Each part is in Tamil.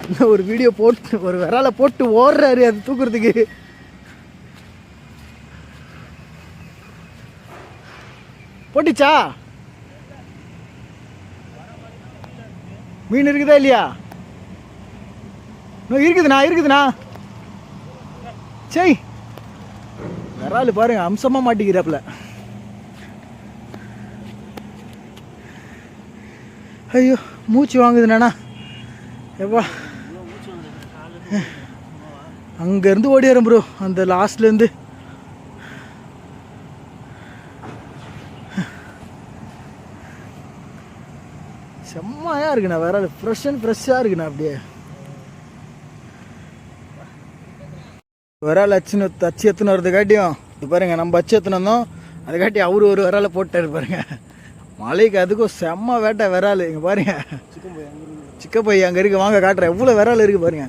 அந்த ஒரு வீடியோ போட்டு ஒரு விரால போட்டு ஓடுறாரு அது தூக்குறதுக்கு. போட்டுச்சா? மீன் இருக்குதா இல்லையா? இன்னும் இருக்குதுண்ணா இருக்குதுண்ணா. செய் விரால் பாருங்க அம்சமாக மாட்டிக்கிறாப்புல. ஐயோ மூச்சு வாங்குதுண்ணா. எப்பா? அங்கேருந்து ஓடி ப்ரோ அந்த லாஸ்ட்லேருந்து செம்மையாக இருக்குண்ணா வேற ஃப்ரெஷ் அண்ட் ஃப்ரெஷ்ஷாக இருக்குண்ணா அப்படியே. விரால் அச்சுன்னு அச்சு எத்துன்னு வரதுக்காட்டியும் இது பாருங்க நம்ம அச்சு எத்துன்னு வந்தோம். அதுக்காட்டி அவரு ஒரு விரால போட்டாரு பாருங்க. மலைக்கு அதுக்கும் செம்ம வேட்டை விரால் இங்கே பாருங்க. சிக்க அங்கே இருக்கு. வாங்க காட்டுறேன். எவ்வளோ விரால் இருக்கு பாருங்க.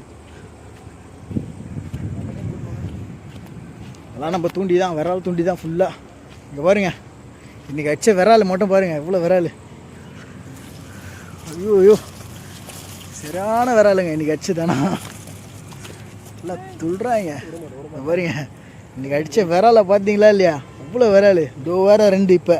அதெல்லாம் நம்ம தூண்டி தான் விரால் தூண்டி தான் ஃபுல்லாக இங்கே பாருங்கள் இன்றைக்கி அடித்த விரால் மட்டும் பாருங்க இவ்வளோ விரால். ஐயோ ஐயோ. சரியான விராலுங்க இன்றைக்கி அடிச்சதானா தானா எல்லாம் துள்றாங்க பாருங்க. இன்றைக்கி அடித்த விரால பார்த்தீங்களா இல்லையா? அவ்வளோ விரால். இதோ வேற ரெண்டு இப்போ.